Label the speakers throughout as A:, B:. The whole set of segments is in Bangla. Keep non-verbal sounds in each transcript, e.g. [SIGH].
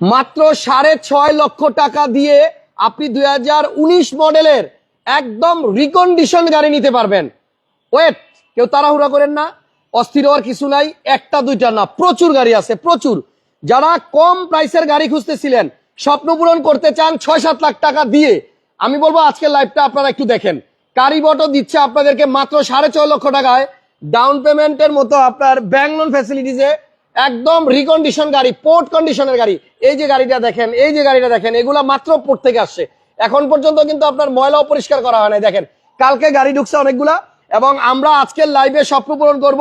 A: মাত্র সাড়ে ছয় লক্ষ টাকা দিয়ে আপনি দু হাজার উনিশ মডেলের একদম রিকন্ডিশন গাড়ি নিতে পারবেন। ওয়েট কেউ তাড়াহুড়া করেন না, অস্থির হওয়ার কিছু নাই, একটা, দুইটা না, প্রচুর গাড়ি আছে, প্রচুর। যারা কম প্রাইসের গাড়ি খুঁজতেছিলেন, স্বপ্ন পূরণ করতে চান ছয় সাত লাখ টাকা দিয়ে, আমি বলব আজকের লাইভটা আপনারা একটু দেখেন। কারিবটো দিচ্ছে আপনাদেরকে মাত্র সাড়ে ছয় লক্ষ টাকায় ডাউন পেমেন্টের মতো আপনার ব্যাংক লোন ফ্যাসিলিটিসে একদম রিকন্ডিশন গাড়ি পোর্ট কন্ডিশনের গাড়ি। এই যে গাড়িটা দেখেন, এই যে গাড়িটা দেখেন, এগুলা মাত্র পোর্ট থেকে আসছে। এখন পর্যন্ত কিন্তু আপনার ময়লাও পরিষ্কার করা হয় না দেখেন। কালকে গাড়ি ঢুকছে অনেকগুলা, এবং আমরা আজকের লাইভে স্বপ্ন পূরণ করব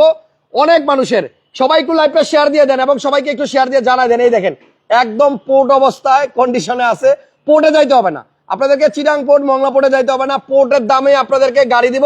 A: অনেক মানুষের। সবাই একটু লাইভটা শেয়ার দিয়ে দেন, এবং সবাইকে একটু শেয়ার দিয়ে জানাই দেন। এই দেখেন, একদম পোর্ট অবস্থায় কন্ডিশনে আছে। পোর্টে যাইতে হবে না। আপনাদেরকে চিরাং পোর্ট মংলা পোর্টে যাইতে হবে না। পোর্টের দামে আপনাদেরকে গাড়ি দিব।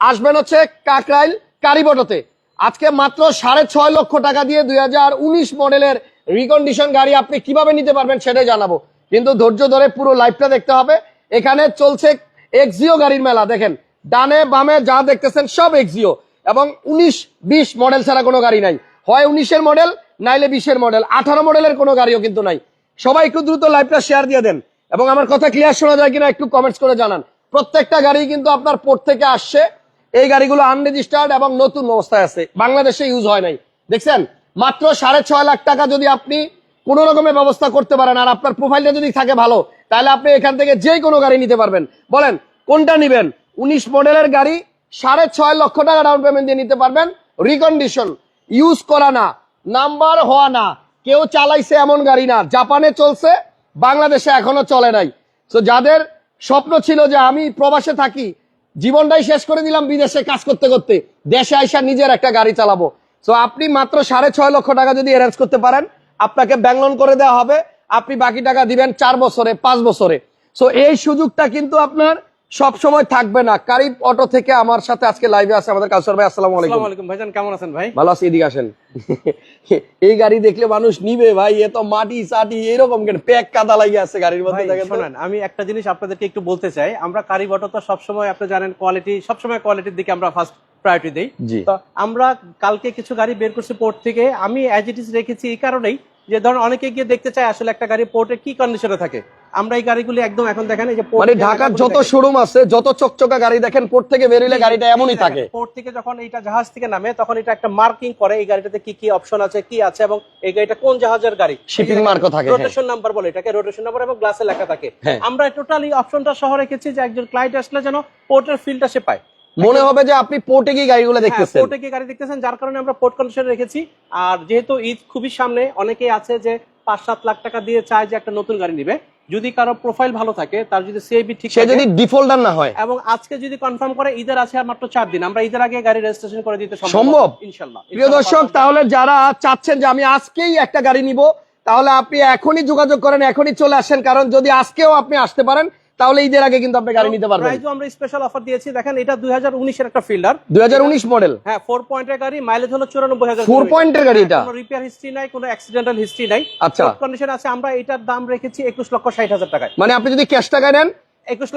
A: আসবেন হচ্ছে কাকরাইল কারিবটতে। আজকে মাত্র সাড়ে ছয় লক্ষ টাকা দিয়ে দু হাজার উনিশ মডেলের রিকন্ডিশন গাড়ি আপনি কীভাবে নিতে পারবেন সেটাই জানাব। কিন্তু ধৈর্য ধরে পুরো লাইভটা দেখতে হবে। এখানে চলছে এক্সিও গাড়ির মেলা, দেখেন। ডানে বামে যা দেখতেছেন সব এক্সিও এবং উনিশ, বিশ মডেল ছাড়া কোনো গাড়ি নাই। হয় উনিশের মডেল, নাইলে বিশের মডেল। আঠারো মডেলের কোনো গাড়িও কিন্তু নাই। সবাই একটু দ্রুত লাইভটা শেয়ার দিয়ে দেন। এবং আমার কথা ক্লিয়ার শোনা যায় কিনা একটু কমেন্টস করে জানান। প্রত্যেকটা গাড়ি কিন্তু আপনার পোর্ট থেকে আসছে। এই গাড়িগুলো আনরেজিস্টার্ড এবং নতুন অবস্থায় আছে। বাংলাদেশে ইউজ হয় নাই। দেখছেন? মাত্র সাড়ে ছয় লাখ টাকা যদি আপনি কোন রকমের ব্যবস্থা করতে পারেন আর আপনার প্রোফাইলটা যদি থাকে ভালো, তাহলে আপনি এখান থেকে যে কোনো গাড়ি নিতে পারবেন। বলেন, কোনটা নিবেন? উনিশ মডেলের গাড়ি সাড়ে ছয় লক্ষ টাকা ডাউন পেমেন্ট দিয়ে নিতে পারবেন। রিকন্ডিশন ইউজ করা না নাম্বার হওয়া না। কেউ চালাইছে এমন গাড়ি না। জাপানে চলছে, বাংলাদেশে এখনও চলে নাই। তো যাদের স্বপ্ন ছিল যে আমি প্রবাসে থাকি জীবনটাই শেষ করে দিলাম বিদেশে কাজ করতে করতে। দেশে আইসা নিজের একটা গাড়ি চালাবো। তো আপনি মাত্র সাড়ে ছয় লক্ষ টাকা যদি অ্যারেঞ্জ করতে পারেন, আপনাকে ব্যাংক লোন করে দেওয়া হবে। আপনি বাকি টাকা দিবেন চার বছরে, পাঁচ বছরে। সো এই সুযোগটা কিন্তু আপনার সব সময় থাকবে না। কারিব অটো থেকে আমার সাথে আজকে লাইভে আছে আমাদের কাউসার ভাই আসসালামু আলাইকুম।
B: আসসালামু আলাইকুম। ভাইজান কেমন আছেন ভাই?
A: ভালো আছি এদিকে আসেন। [LAUGHS] এই গাড়ি দেখলে মানুষ নিবে ভাই এ তো মাটি সাটি এরকম কেন? প্যাক কাদা লাগিয়ে আছে গাড়ির মধ্যে দেখেন
B: শুনেন আমি একটা জিনিস আপনাদেরকে একটু বলতে চাই। আমরা কারিব অটো তো সব সময় আপনি জানেন কোয়ালিটি সব সময় কোয়ালিটির দিকে আমরা ফার্স্ট প্রায়োরিটি দেই। তো আমরা কালকে কিছু গাড়ি বের করছি পোর্ট থেকে। আমি অ্যাজ ইট ইজ রেখেছি এই কারণেই যে ধরুন অনেকে গিয়ে দেখতে চায় আসলে একটা গাড়ি পোর্টে কি কন্ডিশনে থাকে। আমরা এই গাড়িগুলি একদম এখন দেখেন এই যে
A: মানে ঢাকার যত শোরুম আছে যত চকচকা গাড়ি দেখেন পোর্ট থেকে বেরোলে গাড়িটা এমনই থাকে।
B: পোর্ট থেকে যখন এটা জাহাজ থেকে নামে তখন এটা একটা মার্কিং করে এই গাড়িটাতে কি কি অপশন আছে কি আছে এবং এই গাড়িটা কোন জাহাজের গাড়ি।
A: Shipping mark ও থাকে, হ্যাঁ।
B: রোটেশন নাম্বার বলে এটাকে রোটেশন নাম্বার এবং গ্লাসে লেখা থাকে।
A: হ্যাঁ।
B: আমরা টোটালি অপশনটা সহ রেখেছি যে একজন ক্লায়েন্ট আসলে যেন পোর্টের ফিলটা সে পায়।
A: মনে হবে যে আপনি পোর্টে গিয়ে গাড়িগুলো দেখতেছেন।
B: পোর্টে গিয়ে গাড়ি দেখতেছেন যার কারণে আমরা পোর্ট কন্ডিশন রেখেছি। আর যেহেতু ঈদ খুবই সামনে অনেকেই আছে যে পাঁচ সাত লাখ টাকা দিয়ে চায় যে একটা নতুন গাড়ি নিবে। যদি কারও প্রোফাইল ভালো থাকে তার যদি সিআইবি ঠিক
A: সে যদি ডিফল্টার না হয়।
B: এবং আজকে যদি কনফার্ম করে ঈদের আছে আর মাত্র চার দিন। আমরা ঈদের আগে গাড়ি রেজিস্ট্রেশন করে দিতে
A: সম্ভব?
B: ইনশাল্লাহ।
A: প্রিয় দর্শক তাহলে যারা চাচ্ছেন যে আমি আজকেই একটা গাড়ি নিব তাহলে আপনি এখনই যোগাযোগ করেন এখনই চলে আসেন। কারণ যদি আজকেও আপনি আসতে পারেন তাহলে ঈদের আগে কিন্তু আপনি গাড়ি নিতে পারবেন।
B: প্রাইজও আমরা স্পেশাল অফার দিয়েছি। দেখেন এটা দুই হাজার উনিশের একটা ফিল্ডার।
A: 2019 মডেল
B: হ্যাঁ 4 পয়েন্টের গাড়ি মাইলেজ হলো চুরানব্বই হাজার
A: ফোর পয়েন্টের গাড়ি এটা।
B: কোনো রিপেয়ার হিস্ট্রি নাই কোনো অ্যাক্সিডেন্টাল হিস্ট্রি নাই।
A: আচ্ছা।
B: কন্ডিশন আছে আমরা এটার দাম রেখেছি একুশ লক্ষ ষাট হাজার টাকায়।
A: মানে আপনি যদি ক্যাশ টাকা নেন
B: একুশ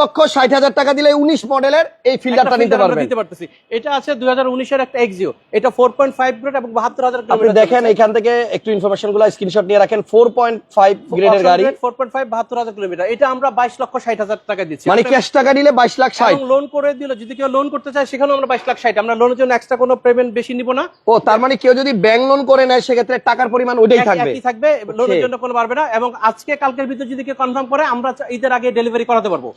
B: লক্ষ ষাট হাজার।
A: টাকা দিলে উনিশ মডেলের এই ফিল্টারটা নিতে পারবেন।
B: পারতেছি। এটা আছে দুই হাজার উনিশের একটা এক্সিও এটা ফোর পয়েন্ট ফাইভ গ্রেড এবং বাহাত্তর হাজার
A: আপনি দেখেন এখান থেকে একটু ইনফরমেশনগুলো স্ক্রিনশট নিয়ে রাখেন। ফোর পয়েন্ট ফাইভ গ্রেডের গাড়ি।
B: ফোর পয়েন্ট ফাইভ বাহাত্তর হাজার কিলোমিটার এটা আমরা বাইশ লক্ষ ষাট হাজার টাকা দিচ্ছি।
A: মানে ক্যাশ টাকা দিলে বাইশ লাখ ষাট।
B: লোন করে দিল যদি কেউ লোন করতে চায় সেখানেও আমরা বাইশ লাখ ষাট। আমরা লোনের জন্য এক্সট্রা কোনো পেমেন্ট বেশি নিব না।
A: ও তার মানে কেউ যদি ব্যাংক লোন করে নেয় সেক্ষেত্রে টাকার পরিমাণ ওইটাই থাকবে।
B: থাকবে লোনের জন্য কোনো পারবে না। এবং আজকে কালকের ভিতরে যদি কেউ কনফার্ম করে আমরা ঈদের আগে ডেলিভারি করাতে পারব।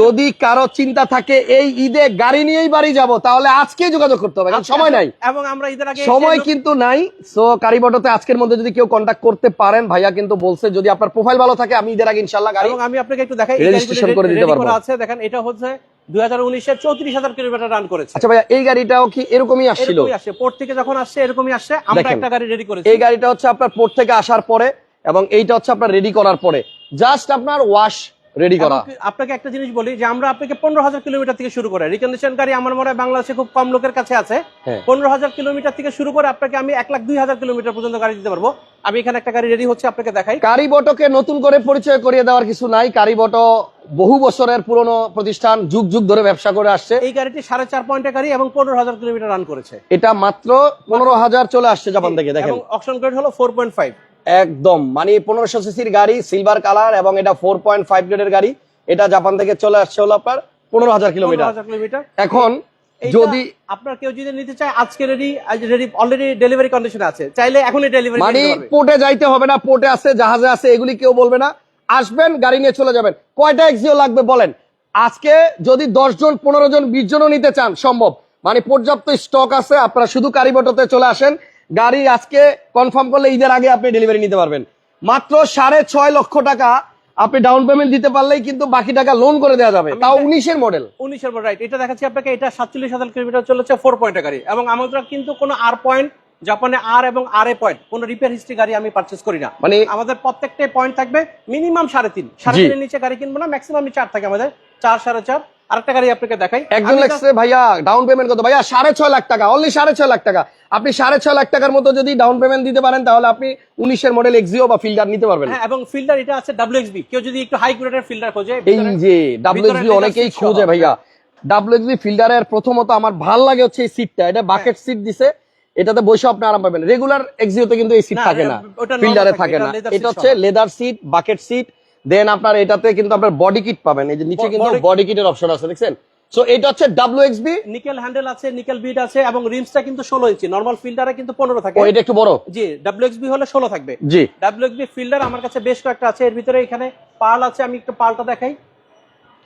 A: যদি কারও চিন্তা থাকে এই ঈদে গাড়ি নিয়েই বাড়ি যাব তাহলে আজকেই যোগাযোগ করতে হবে কারণ সময় নাই।
B: এবং আমরা ঈদের আগে
A: সময় কিন্তু নাই। সো কারিবটতে আজকের মধ্যে যদি কেউ কন্ট্যাক্ট করতে পারেন ভাইয়া কিন্তু বলছে যদি আপনার প্রোফাইল ভালো থাকে আমি ঈদের আগে ইনশাল্লাহ গাড়ি
B: এবং আমি আপনাকে একটু দেখাই
A: Registration করে দিতে পারব।
B: আছে দেখেন এটা হচ্ছে দুই হাজার উনিশের চৌত্রিশ হাজার কিলোমিটার রান করেছে।
A: আচ্ছা ভাইয়া এই গাড়িটাও কি এরকমই আসছিল?
B: এরকমই আসছে পোর্ট থেকে যখন আসছে এরকমই আসছে আমরা একটা গাড়ি রেডি করেছি।
A: এই গাড়িটা হচ্ছে আপনার পোর্ট থেকে আসার পরে এবং এইটা হচ্ছে আপনার রেডি করার পরে। জাস্ট আপনার ওয়াশ রেডি করা।
B: আপনাকে একটা জিনিস বলি যে আমরা আপনাকে পনেরো হাজার কিলোমিটার থেকে শুরু করে রিকন্ডিশন গাড়ি আমার মনে হয় বাংলাদেশে খুব কম লোকের কাছে আছে।
A: হ্যাঁ।
B: পনেরো হাজার কিলোমিটার থেকে শুরু করে আপনাকে আমি এক লাখ দুই হাজার কিলোমিটার পর্যন্ত গাড়ি দিতে পারব। আমি এখানে একটা গাড়ি রেডি হচ্ছে আপনাকে দেখাই।
A: কারি কারিবটকে নতুন করে পরিচয় করিয়ে দেওয়ার কিছু নাই। কারি কারিবট বহু বছরের পুরনো প্রতিষ্ঠান যুগ যুগ ধরে ব্যবসা করে আসছে।
B: এই গাড়িটি সাড়ে চার পয়েন্টের গাড়ি এবং পনেরো হাজার কিলোমিটার রান করেছে।
A: এটা মাত্র পনেরো হাজার চলে আসছে জাপান থেকে দেখেন।
B: অপশন গ্রেড হলো ফোর পয়েন্ট ফাইভ
A: একদম। মানে পনেরোশো সিসির গাড়ি সিলভার কালার এবং এটা ফোর পয়েন্ট ফাইভ গ্রেডের গাড়ি। এটা জাপান থেকে চলে আসছে হলো আপনার পনেরো হাজার কিলোমিটার। এখন যদি
B: আপনার কেউ যদি নিতে চায় আজকে ready ready already delivery condition আছে। চাইলে এখনই ডেলিভারি
A: মানে পোর্টে যাইতে হবে না পোর্টে আছে জাহাজে আছে এগুলি কেউ বলবে না। আসবেন গাড়ি নিয়ে চলে যাবেন। কয়টা এক্সিও লাগবে বলেন? আজকে যদি দশ জন পনেরো জন বিশ জনও নিতে চান সম্ভব। মানে পর্যাপ্ত স্টক আছে আপনারা শুধু কারিবটতে চলে আসেন। গাড়ি আজকে কনফার্ম করলে ঈদের আগে আপনি ডেলিভারি নিতে পারবেন। মাত্র সাড়ে ছয় লক্ষ টাকা আপনি ডাউন পেমেন্ট দিতে পারলেই কিন্তু বাকি টাকা লোন করে দেওয়া যাবে। তাও উনিশের মডেল
B: উনিশের রাইট এটা দেখাচ্ছি আপনাকে এটা সাতচল্লিশ হাজার কিলোমিটার চলেছে ফোর পয়েন্টের গাড়ি। এবং আমাদের কিন্তু কোনো আর পয়েন্ট জাপানে আর এবং আর এ পয়েন্ট কোনো রিপেয়ার হিস্ট্রি গাড়ি আমি পারচেস করি না।
A: মানে
B: আমাদের প্রত্যেকটা পয়েন্ট থাকবে মিনিমাম সাড়ে তিন। সাড়ে তিনের নিচে গাড়ি কিনবো না ম্যাক্সিমাম চার থাকে আমাদের। চার সাড়ে চার। আরেকটা গাড়ি আপনাকে দেখাই।
A: একজন লাগছে ভাইয়া ডাউন পেমেন্ট কত? ভাইয়া সাড়ে ছয় লাখ টাকা অনলি সাড়ে ছয় লাখ টাকা। আপনি সাড়ে ছয় লাখ টাকার মতো যদি ডাউন পেমেন্ট দিতে পারেন তাহলে আপনি উনিশের মডেল এক্সিও বা ফিল্ডার নিতে পারবেন।
B: হ্যাঁ এবং ফিল্ডার এটা আছে ডাব্লিউএক্সবি কেউ যদি একটু হাই গ্রেডের ফিল্ডার খোঁজে
A: এই যে ডাব্লিউএসবি
B: ভিতরে
A: অনেকেই খোঁজে। ভাইয়া। ডাব্লিউএসবি ফিল্ডারের প্রথমত আমার ভালো লাগে হচ্ছে এই সিটটা এটা বাকেট সিট দিছে। এটাতে বসে আপনি আরাম পাবেন। রেগুলার এক্সিওতে কিন্তু এই সিট থাকে না। ফিল্ডারে
B: থাকে
A: না। এটা হচ্ছে leather seat bucket seat then আপনার এটাতে কিন্তু আপনার বডি কিট পাবেন। এই যে নিচে কিন্তু বডি কিটের অপশন আছে দেখছেন? সো এটা হচ্ছে ডাব্লিউএক্সবি
B: নিকেল হ্যান্ডেল আছে নিকেল বিট আছে এবং রিমসটা কিন্তু ষোলো ইঞ্চি নর্মাল ফিল্ডারে কিন্তু পনেরো থাকে।
A: ও এটা একটু বড়?
B: জি ডাব্লিউএক্সবি হলে ষোলো থাকবে।
A: জি।
B: ডাব্লিউএক্সবি ফিল্ডার আমার কাছে বেশ কয়েকটা আছে। এর ভিতরে এখানে পার্ল আছে আমি একটু পার্লটা দেখাই।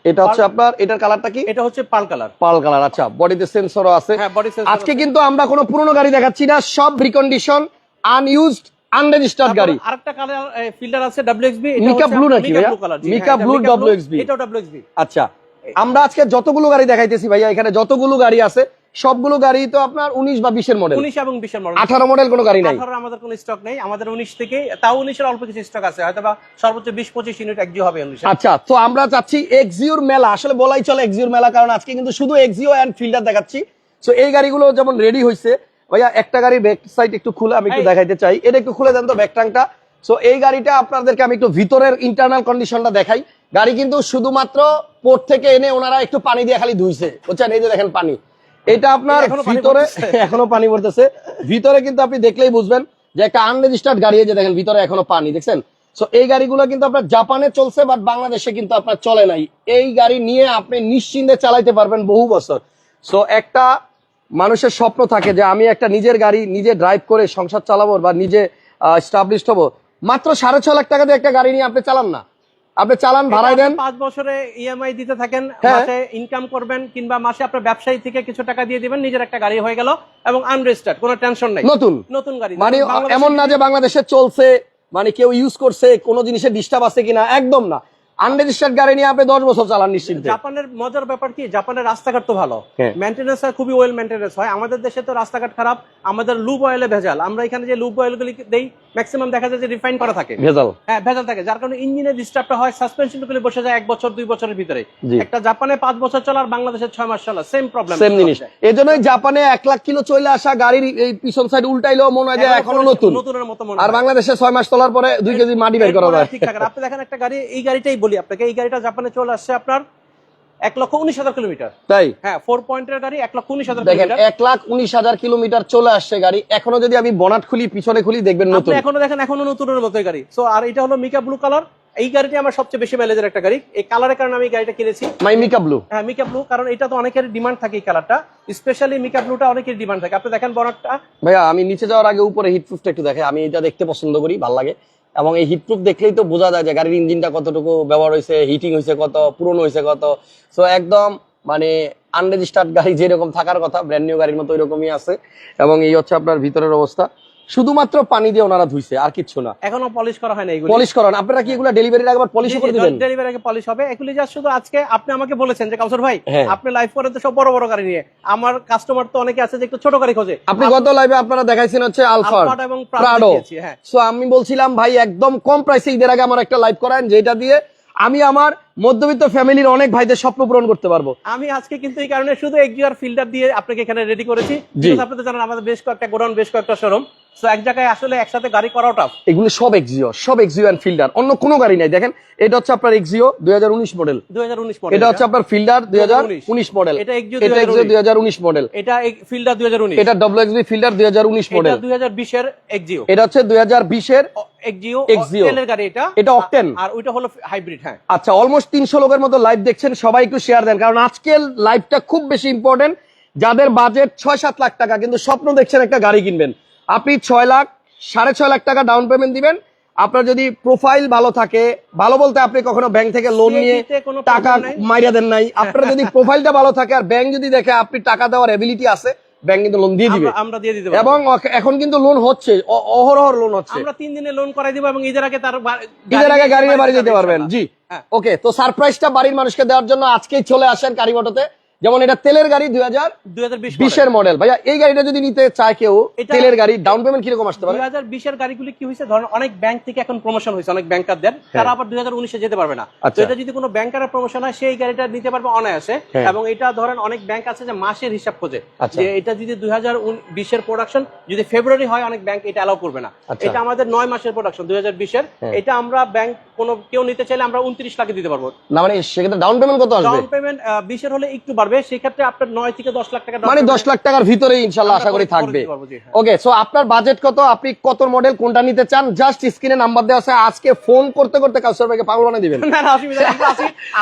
A: এটা হচ্ছে আপনার এটার কালারটা কি?
B: এটা হচ্ছে পার্ল কালার
A: পাল কালার আচ্ছা বডিতে সেন্সরও আছে।
B: হ্যাঁ বডি সেন্সর
A: আজকে কিন্তু আমরা কোনো পুরনো গাড়ি দেখাচ্ছি না সব রিকন্ডিশন আনইউজড আনরেজিস্টার্ড গাড়ি।
B: আরেকটা কালার ফিল্ডার আছে ডাব্লিউএক্সবি
A: Mica blue নাকি WXB
B: এটা ডাব্লিউএক্সবি
A: আচ্ছা আমরা আজকে যতগুলো গাড়ি দেখাইতেছি ভাইয়া এখানে যতগুলো গাড়ি আছে সবগুলো গাড়ি তো আপনার উনিশ বা বিশের মডেল
B: উনিশ এবং বিশের মডেল
A: আঠারো মডেল কোনো গাড়ি নাই।
B: আমাদের কোনো স্টক নেই আমাদের উনিশ থেকে তাও উনিশের অল্প কিছু স্টক আছে হয়তো বা সর্বোচ্চ বিশ পঁচিশ ইউনিট একজি হবে উনিশ।
A: আচ্ছা তো আমরা চাচ্ছি এক্সিওর মেলা আসলে বলাই চলে এক্সিওর মেলা কারণ আজকে কিন্তু শুধু এক্সিও এন্ড ফিল্ডার দেখাচ্ছি। তো এই গাড়িগুলো যেমন রেডি হয়েছে ভাইয়া একটা গাড়ির ব্যাক সাইড একটু খুলে আমি একটু দেখাইতে চাই। এটা একটু খুলে দেন তো ব্যাক ট্যাঙ্কটা সো এই গাড়িটা আপনাদেরকে আমি একটু ভিতরের ইন্টারনাল কন্ডিশনটা দেখাই। গাড়ি কিন্তু শুধুমাত্র পোর্ট থেকে এনে ওনারা একটু পানি দিয়ে খালি ধুইছে। বুঝছেন? এই যে দেখেন পানি। এটা আপনার ভিতরে এখনও পানি পড়তেছে। ভিতরে কিন্তু আপনি দেখলেই বুঝবেন যে একটা আনরেজিস্টার্ড গাড়ি এই যে দেখেন ভিতরে এখনও পানি দেখছেন? সো এই গাড়িগুলো কিন্তু আপনার জাপানে চলছে বাট বাংলাদেশে কিন্তু আপনার চলে নাই। এই গাড়ি নিয়ে আপনি নিশ্চিন্তে চালাইতে পারবেন বহু বছর। সো একটা মানুষের স্বপ্ন থাকে যে আমি একটা নিজের গাড়ি নিজে ড্রাইভ করে সংসার চালাবো বা নিজে স্টাবলিশড হব। মাত্র সাড়ে ছ লাখ টাকা দিয়ে একটা গাড়ি নিয়ে আপনি চালান না। আপনি চালান ভাড়াই দেন।
B: পাঁচ বছরে ইএমআই দিতে থাকেন
A: হ্যাঁ।
B: মাসে ইনকাম করবেন কিংবা মাসে আপনার ব্যবসায়ী থেকে কিছু টাকা দিয়ে দিবেন নিজের একটা গাড়ি হয়ে গেল এবং আনরেজিস্টার্ড কোনো টেনশন নাই।
A: নতুন।
B: নতুন গাড়ি।
A: মানে এমন না যে বাংলাদেশে চলছে মানে কেউ ইউজ করছে কোনো জিনিসের ডিস্টার্ব আছে কিনা একদম না। আনরেজিস্টার্ড গাড়ি নিয়ে আপনি দশ বছর চালান নিশ্চিন্তে।
B: জাপানের মজার ব্যাপার কি? জাপানের রাস্তাঘাট তো ভালো।
A: হ্যাঁ।
B: মেনটেন্যান্স খুবই ওয়েল মেনটেন্যান্স হয় আমাদের দেশে তো রাস্তাঘাট খারাপ আমাদের লুব অয়েলে ভেজাল। আমরা এখানে যে লুব অয়েল গুলি দেই ম্যাক্সিমাম দেখা যায় যে রিফাইন করা থাকে।
A: ভেজাল।
B: হ্যাঁ ভেজাল থাকে যার কারণে ইঞ্জিনের ডিস্টার্বটা হয় সাসপেনশন গুলি বসে যায় এক বছর দুই বছরের ভিতরে। একটা জাপানে পাঁচ বছর চলার বাংলাদেশের ছয় মাস চলা সেম প্রবলেম
A: সেম জিনিস। এই জন্যই জাপানে এক লাখ কিলো চলে আসা গাড়ির এই পিছন সাইড উল্টাইলেও মনে হয় যে এখনও নতুন।
B: নতুনের মতো মনে
A: আর বাংলাদেশে ছয় মাস চলার পরে দুই কেজি মাটি বের করা যায়।
B: ঠিক থাকে। আপনি দেখেন একটা গাড়ি এই গাড়িটাই বলি আপনাকে এই গাড়িটা জাপানে চলে আসছে আপনার এক লক্ষ উনিশ হাজার কিলোমিটার।
A: তাই?
B: হ্যাঁ ফোর পয়েন্টের গাড়ি এক লক্ষ উনিশ হাজার
A: দেখেন
B: কিলোমিটার।
A: এক লাখ উনিশ হাজার কিলোমিটার চলে আসছে গাড়ি। এখনও যদি আমি বনাট খুলি পিছনে খুলি দেখবেন নতুন।
B: এখনও দেখেন এখনও নতুনের মতোই গাড়ি। সো আর এটা হলো মিকা ব্লু কালার এই গাড়িটি আমার সবচেয়ে বেশি মাইলেজের একটা গাড়ি। এই কালারের কারণে আমি গাড়িটা কিনেছি।
A: মাই মিকা ব্লু
B: হ্যাঁ মিকা ব্লু কারণ এটা তো অনেকের ডিমান্ড থাকে এই কালারটা স্পেশালি মিকা ব্লুটা অনেকের ডিমান্ড থাকে। আপনি দেখেন
A: ভাইয়া আমি নিচে যাওয়ার আগে উপরে হিটপ্রুফটা একটু দেখে। আমি এটা দেখতে পছন্দ করি ভালো লাগে। এবং এই হিটপ্রুফ দেখলেই তো বোঝা যায় যে গাড়ির ইঞ্জিনটা কতটুকু ব্যবহার হয়েছে হিটিং হয়েছে কত, পুরনো হয়েছে কত। সো একদম মানে আনরেজিস্টার্ড গাড়ি যেরকম থাকার কথা ব্র্যান্ড নিউ গাড়ির মতো ওইরকমই আছে। এবং এই হচ্ছে আপনার ভিতরের অবস্থা। শুধুমাত্র পানি দিয়ে ওনারা ধুইছে আর কিচ্ছু না।
B: এখনও পলিশ করা হয় না এগুলো।
A: পলিশ করান আপনারা কি এগুলো ডেলিভারির একবার পলিশ করে দিবেন?
B: ডেলিভারি আগে পলিশ হবে। এগুলি যা শুধু আজকে আপনি আমাকে বলেছেন যে কাউসার ভাই
A: হ্যাঁ।
B: আপনি লাইভ করেন তো সব বড় বড় গাড়ি নিয়ে। আমার কাস্টমার তো অনেকে আছে যে একটু ছোট গাড়ি খোঁজে।
A: আপনি গত লাইভে আপনারা দেখাইছেন হচ্ছে
B: Alphard এবং
A: প্রাডো
B: হ্যাঁ।
A: সো আমি বলছিলাম ভাই একদম কম প্রাইসে ঈদের আগে আমার একটা লাইভ করান যেটা দিয়ে আমি আমার মধ্যবিত্ত ফ্যামিলির অনেক ভাইদের স্বপ্ন পূরণ করতে পারব।
B: আমি আজকে কিন্তু এই কারণে শুধু এক্সিআর ফিল্টার দিয়ে আপনাকে এখানে রেডি করেছি।
A: জি।
B: Because আপনি তো জানেন আমাদের বেশ কয়েকটা গোডাউন বেশ কয়েকটা শোরুম সো এক জায়গায় আসলে একসাথে গাড়ি করাও টাফ
A: এগুলো সব এক্সিও সব এক্সিও অ্যান্ড ফিল্ডার অন্য কোনো গাড়ি নাই। দেখেন এটা হচ্ছে আপনার এক্সিও দুই মডেল
B: দুই হাজার উনিশ
A: এটা হচ্ছে আপনার ফিল্ডার দুই মডেল
B: এটা
A: এক্সিও দুই মডেল
B: এটা ফিল্ডার দুই হাজার উনিশ।
A: এটা ডব্লিউ এক্সবি ফিল্ডার দুই মডেল
B: এটা দুই হাজার বিশের এক্সিও
A: এটা হচ্ছে দুই হাজার বিশের
B: এক্সিও। তেলের গাড়ি এটা।
A: এটা octane।
B: আর ওইটা হলো হাইব্রিড হ্যাঁ।
A: আচ্ছা অলমোস্ট তিনশো লোকের মতো লাইভ দেখছেন সবাই একটু শেয়ার দেন কারণ আজকের লাইভটা খুব বেশি ইম্পর্টেন্ট যাদের বাজেট ছয় সাত লাখ টাকা কিন্তু স্বপ্ন দেখছেন একটা গাড়ি কিনবেন। আপনি ছয় লাখ সাড়ে ছয় লাখ টাকা ডাউন পেমেন্ট দিবেন। আপনার যদি প্রোফাইল ভালো থাকে ভালো বলতে আপনি কখনো ব্যাংক থেকে লোন নিয়ে টাকা মাইরা দেন নাই। আপনার যদি [LAUGHS] প্রোফাইলটা ভালো থাকে আর ব্যাংক যদি দেখে আপনি টাকা দেওয়ার এবিলিটি আছে ব্যাংক কিন্তু লোন দিয়ে দিবে।
B: আমরা- দিয়ে দিতে
A: এবং এখন কিন্তু লোন হচ্ছে অ- অহরহ লোন হচ্ছে।
B: আমরা তিন দিনে লোন করাই দিব এবং ঈদের আগে তার
A: ঈদের আগে গাড়ি নিয়ে বাড়ি যেতে পারবেন জি।
B: হ্যাঁ।
A: ওকে তো সারপ্রাইজটা বাড়ির মানুষকে দেওয়ার জন্য আজকেই চলে আসেন কারিবটোতে যেমন এটা তেলের গাড়ি দুই হাজার
B: 2020
A: বিশের মডেল ভাইয়া এই গাড়িটা যদি নিতে চায় কেউ তেলের গাড়ি ডাউন পেমেন্ট কীরকম আসতে পারে?
B: দুই হাজার বিশের গাড়িগুলি কি হয়েছে? ধরেন অনেক ব্যাংক থেকে এখন প্রমোশন হয়েছে অনেক ব্যাংকারদের তারা আবার দুই হাজার উনিশে যেতে পারবে না। তো
A: আচ্ছা।
B: এটা যদি কোনো ব্যাংকারের প্রমোশন হয় সেই গাড়িটা নিতে পারবে অনায়াসে।
A: হ্যাঁ।
B: এবং এটা ধরেন অনেক ব্যাংক আছে যে মাসের হিসাব খোঁজে।
A: আচ্ছা।
B: যে এটা যদি দুই হাজার বিশের প্রোডাকশন যদি ফেব্রুয়ারি হয় অনেক ব্যাংক এটা অ্যালাউ করবে না।
A: আচ্ছা।
B: এটা আমাদের নয় মাসের প্রোডাকশন দুই হাজার বিশের।
A: হ্যাঁ।
B: এটা আমরা ব্যাংক কোনো কেউ নিতে চাইলে আমরা উনত্রিশ লাখে দিতে পারব।
A: না মানে সেক্ষেত্রে ডাউন পেমেন্ট কত আসবে?
B: ডাউন পেমেন্ট বিশের হলে একটু বাড়বে সেক্ষেত্রে আপনার নয় থেকে দশ লাখ টাকা
A: মানে
B: payment
A: দশ লাখ টাকার ভিতরে ইনশাল্লাহ আশা করি থাকবে।
B: পারব।
A: ওকে সো আপনার বাজেট কত? আপনি কত মডেল কোনটা নিতে চান? জাস্ট স্ক্রিনে নাম্বার দেওয়া আছে। আজকে ফোন করতে করতে কাউসার ভাইকে পাগল বানিয়ে দিবেন।
B: না না অসুবিধা।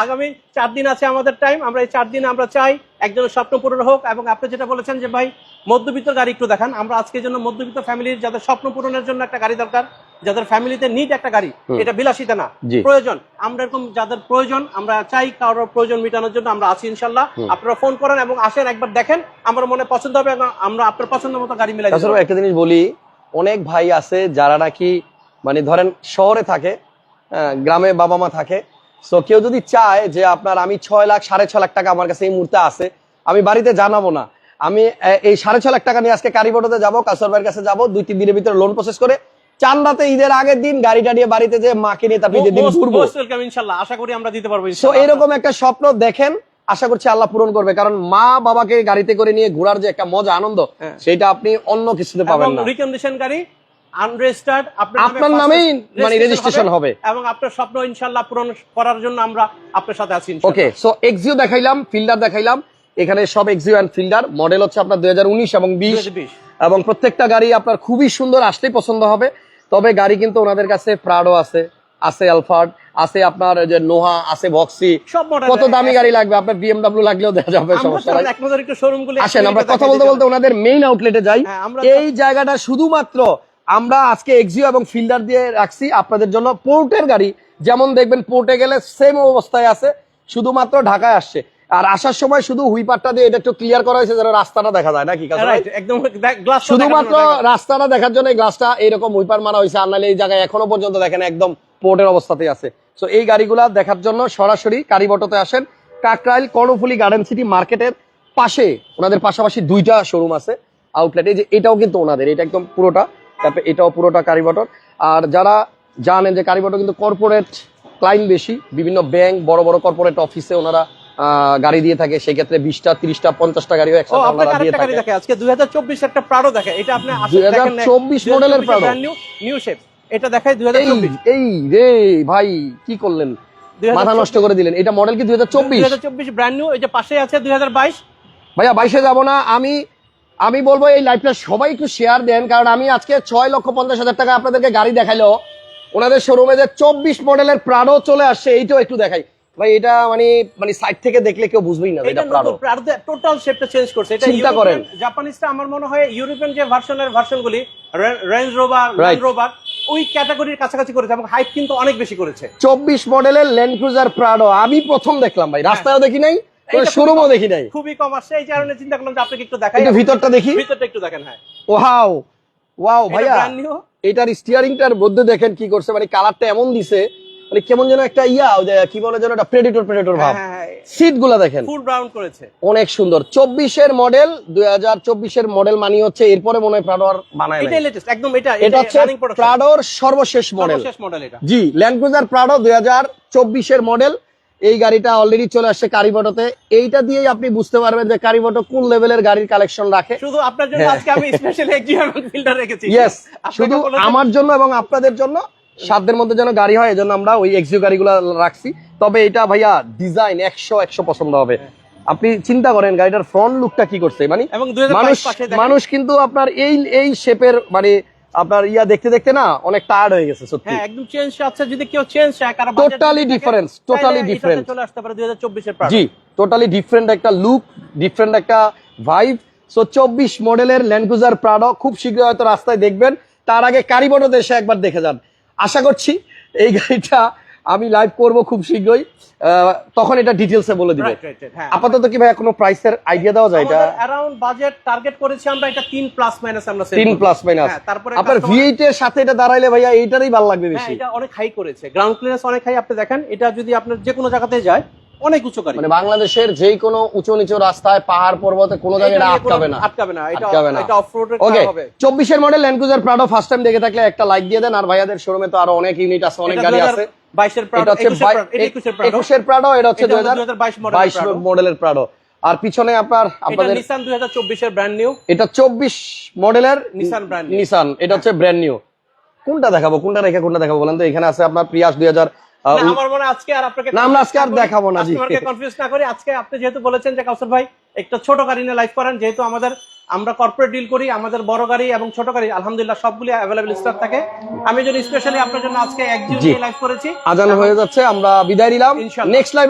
B: আগামী চার দিন আছে আমাদের টাইম আমরা এই চার দিন আমরা চাই একজনের স্বপ্ন পূরণ হোক এবং আপনি যেটা বলেছেন যে ভাই মধ্যবিত্ত গাড়ি একটু দেখান। আমরা আজকের জন্য মধ্যবিত্ত ফ্যামিলির যাদের স্বপ্ন পূরণের জন্য একটা গাড়ি দরকার যাদের ফ্যামিলিতে নিড একটা গাড়ি এটা বিলাসিতা না। প্রয়োজন। আমরা এরকম যাদের প্রয়োজন আমরা চাই কারোর প্রয়োজন মেটানোর জন্য আমরা আছি ইনশাল্লাহ। আপনারা ফোন করেন এবং আসেন একবার দেখেন আমার মনে পছন্দ হবে এবং আমরা আপনার পছন্দ মতো গাড়ি মিলাই
A: একটা জিনিস বলি অনেক ভাই আছে যারা নাকি মানে ধরেন শহরে থাকে আহ, গ্রামে বাবা মা থাকে সো কেউ যদি চায় যে আপনার আমি ছয় লাখ সাড়ে ছ লাখ টাকা আমার কাছে এই মুহূর্তে আছে আমি বাড়িতে জানাব না। আমি এই সাড়ে ছ লাখ টাকা নিয়ে আজকে কারিবটোতে যাব কাউসার ভাইয়ের কাছে যাব দুই তিন দিনের ভিতরে লোন প্রসেস করে। চান্দাতে ঈদের আগের দিন বাড়িতে যে মাকে নিয়ে তারপর ঈদের ঘুরবো।
B: ইনশাল্লাহ। আশা করি আমরা দিতে পারব
A: সো এরকম একটা স্বপ্ন দেখেন আশা করছি আল্লাহ পূরণ করবে। কারণ মা বাবাকে গাড়িতে করে নিয়ে ঘোরার যে একটা মজা আনন্দ
B: হ্যাঁ।
A: সেটা আপনি অন্য কিছুতে পাবেন না।
B: রিকন্ডিশন গাড়ি আনরেজিস্টার্ড
A: আপনার নামেই মানে রেজিস্ট্রেশন হবে
B: এবং আপনার স্বপ্ন ইনশাল্লাহ পূরণ করার জন্য আমরা আপনার সাথে আছি
A: ওকে সো এক্সিও দেখাইলাম ফিল্ডার দেখাইলাম। এখানে সব এক্সিও অ্যান্ড ফিল্ডার মডেল হচ্ছে আপনার দুই হাজার উনিশ এবং বিশ। এবং প্রত্যেকটা গাড়ি আপনার খুবই সুন্দর আসতেই পছন্দ হবে। তবে গাড়ি কিন্তু ওনাদের কাছে প্রাডো আছে আছে আলফার্ড আছে আপনার যে নোহা আছে
B: বক্সি
A: কত দামি গাড়ি লাগবে? আপনার বিএমডব্লিউ লাগলেও দেওয়া যাবে সমস্যা আসেন আমরা কথা বলতে বলতে ওনাদের মেইন আউটলেটে যাই।
B: হ্যাঁ,
A: এই জায়গাটা শুধুমাত্র আমরা আজকে এক্সিও এবং ফিল্ডার দিয়ে রাখছি আপনাদের জন্য পোর্টের গাড়ি। যেমন দেখবেন পোর্টে গেলে সেম অবস্থায় আছে শুধুমাত্র ঢাকায় আসছে। আর আসার সময় শুধু হুইপারটা দিয়ে এটা একটু ক্লিয়ার করা হয়েছে যেন রাস্তাটা দেখা যায় নাকি
B: একদম
A: শুধুমাত্র রাস্তাটা দেখার জন্য এই গ্লাসটা এরকম হুইপার মারা হয়েছে আর নাহলে এই জায়গায় এখনও পর্যন্ত দেখেন একদম পোর্টের অবস্থাতেই আছে। সো এই গাড়িগুলা দেখার জন্য সরাসরি কারিবটোতে আসেন কাকরাইল কর্ণফুলি গার্ডেন সিটি মার্কেটের পাশে। ওনাদের পাশাপাশি দুইটা শোরুম আছে আউটলেট এই যে এটাও কিন্তু ওনাদের এটা একদম পুরোটা। তারপরে এটাও পুরোটা কারিবটর আর যারা জানেন যে কারিবটর কিন্তু কর্পোরেট ক্লাইন্ট বেশি বিভিন্ন ব্যাংক বড় বড় কর্পোরেট অফিসে ওনারা গাড়ি দিয়ে থাকে সেক্ষেত্রে বিশটা তিরিশটা পঞ্চাশটা গাড়িও একসাথে
B: আপনাকে
A: দিয়ে
B: আরেকটা গাড়ি
A: থাকে।
B: দেখে আজকে 2024 একটা প্রাডো দেখে এটা আপনি আসেন,
A: 2024
B: দেখেন
A: মডেলের
B: 2024
A: Prado।
B: brand new, new shape এটা দেখায়
A: এই
B: 2024
A: এই রে ভাই কি করলেন? মাথা নষ্ট করে দিলেন। এটা মডেল কি দুই হাজার চব্বিশ?
B: 2024 ব্র্যান্ড নিউ এই যে পাশে আছে 2022
A: ভাইয়া বাইশে যাব না আমি আমি বলব এই লাইভটা সবাই একটু শেয়ার দেন কারণ আমি আজকে ছয় লক্ষ পঞ্চাশ হাজার টাকা আপনাদেরকে গাড়ি দেখাইলো। ওনাদের শোরুমে যে চব্বিশ মডেলের প্রাডো চলে আসছে এইটাও একটু দেখাই। ভাই এটা মানে মানে সাইড থেকে দেখলে কেউ বুঝবেই না
B: এটা টোটাল শেপটা চেঞ্জ করছে। এটা
A: চিন্তা করেন।
B: জাপানিজটা আমার মনে হয় ইউরোপিয়ান যে ভার্সনের ভার্সনগুলি রেঞ্জ রোভার. ল্যান্ড রোভার ওই ক্যাটাগরির কাছাকাছি করেছে এবং হাইট কিন্তু অনেক বেশি করেছে।
A: চব্বিশ মডেলের ল্যান্ড ক্রুজার প্রাডো আমি প্রথম দেখলাম ভাই রাস্তায়ও দেখি নাই শোরুমও দেখি নাই।
B: খুবই কম আসছে। এই কারণে চিন্তা করলাম যে আপনাকে একটু দেখাই
A: একটু ভিতরটা দেখি।
B: ভিতরটা একটু দেখেন হ্যাঁ।
A: ওয়াও ওয়াও ভাইয়া। এটার স্টিয়ারিংটার মধ্যে দেখেন কি করছে মানে কালারটা এমন দিছে মানে কেমন যেন একটা ইয়া কি বলে যেন একটা প্রেডিটর প্রেডিটর ভাব।
B: হ্যাঁ হ্যাঁ
A: সিটগুলা দেখেন।
B: ফুল ব্রাউন করেছে।
A: অনেক সুন্দর। চব্বিশের মডেল দুই হাজার চব্বিশের মডেল মানি হচ্ছে এরপরে মনে হয় প্রাডো আর বানায়।
B: লেটেস্ট একদম এটা
A: এটা হচ্ছে প্রাডোর সর্বশেষ মডেল
B: সর্বশেষ মডেল এটা।
A: জি ল্যান্ড ক্রুজার প্রাডো দুই হাজার চব্বিশের মডেল এই গাড়িটা অলরেডি চলে আসছে কারিবটোতে। এইটা দিয়েই আপনি বুঝতে পারবেন যে কারিবটো কোন লেভেলের গাড়ির কালেকশন রাখে।
B: শুধু আপনার জন্য। আজকে আমি স্পেশালি ফিল্টার রেখেছি।
A: ইয়েস শুধু আমার জন্য এবং আপনাদের জন্য সাধ্যের মধ্যে যেন গাড়ি হয় এজন্য আমরা ওই এক্সিও গাড়িগুলো রাখছি। তবে এটা ভাইয়া ডিজাইন একশো একশো পছন্দ হবে। আপনি চিন্তা করেন গাড়িটার ফ্রন্ট লুকটা কি করছে? মানে মানুষ মানুষ কিন্তু আপনার এই এই শেপের মানে আপনার ইয়া দেখতে দেখতে না অনেক টায়ার্ড হয়ে গেছে সত্যি।
B: হ্যাঁ একদম চেঞ্জ আছে যদি কেউ চেঞ্জ হয় কারণ
A: টোটালি ডিফারেন্স টোটালি ডিফারেন্স
B: চলে আসতে পারে 2024 এর
A: জি টোটালি ডিফারেন্ট একটা লুক ডিফারেন্ট একটা ভাইব সো চব্বিশ মডেলের ল্যান্ডগুজার প্রাডো খুব শীঘ্রই হয়তো রাস্তায় দেখবেন। তার আগে কারিবটো দেশে একবার দেখে যান। আশা করছি এই গাড়িটা আমি লাইভ করব খুব শীঘ্রই। তখন এটা ডিটেলসে বলে দিবে।
B: হ্যাঁ।
A: আপাতত কি ভাই কোনো প্রাইসের আইডিয়া দেওয়া যায় এটা?
B: অ্যারাউন্ড বাজেট টার্গেট করেছি আমরা এটা 3 প্লাস মাইনাস আমরা sell
A: তিন প্লাস মাইনাস
B: তারপরে
A: আপনার
B: customer-
A: ভি এর সাথে এটা দাঁড়াইলে ভাইয়া এইটারই ভালো লাগবে
B: হ্যাঁ
A: বেশি।
B: এটা অনেক হাই করেছে। গ্রাউন্ড ক্লিয়ারেন্স অনেক হাই আপনি দেখেন এটা যদি আপনার যে কোনো জায়গাতে যায় অনেক উঁচু গাড়ি।
A: মানে বাংলাদেশের যে কোনো উঁচু নিচু রাস্তায় পাহাড় পর্বতে কোনো জায়গায় এটা আটকাবে না।
B: আটকাবে না। এটা
A: আটকাবে না।
B: এটা অফরোডের
A: ওকে
B: হবে।
A: চব্বিশের model Land Cruiser Prado first time দেখে থাকলে একটা লাইক দিয়ে দেন। আর ভাইয়াদের শোরুমে তো আরও অনেক ইউনিট আছে অনেক গাড়ি আছে।
B: 22 এর
A: এটা
B: প্রাডো
A: হচ্ছে
B: 21 এর প্রাডো এটা 21 এর প্রাডো
A: একুশের প্রাডো এটা হচ্ছে
B: এটা
A: দুই
B: হলো
A: হাজার
B: 2022 মডেলের প্রাডো।
A: আর পিছনে আপনার আপনাদের
B: নিসান 2024 এর ব্র্যান্ড নিউ
A: এটা চব্বিশ মডেলের
B: Nissan brand new।
A: নিসান এটা হচ্ছে ব্র্যান্ড নিউ কোনটা দেখাবো? কোনটা রেখে কোনটা দেখাবো বলেন তো? এখানে আছে আপনার প্রিয়াস দুই হাজার
B: না, আমার মনে হয় আজকে আর আপনাকে
A: না, আমরা আজকে আর দেখাবো না, জি।
B: কনফিউজ না করি। আজকে আপনি যেহেতু বলেছেন যে কাউসার ভাই একটা ছোট গাড়ি নিয়ে লাইভ করেন যেহেতু আমাদের আমরা কর্পোরেট ডিল করি আমাদের বড় গাড়ি এবং ছোট গাড়ি আলহামদুলিল্লাহ সবগুলি অ্যাভেলেবল স্টক থাকে। আমি যদি স্পেশালি আপনার জন্য আজকে এক লাইভ করেছি
A: আজান হয়ে যাচ্ছে আমরা বিদায় নিলাম। Next live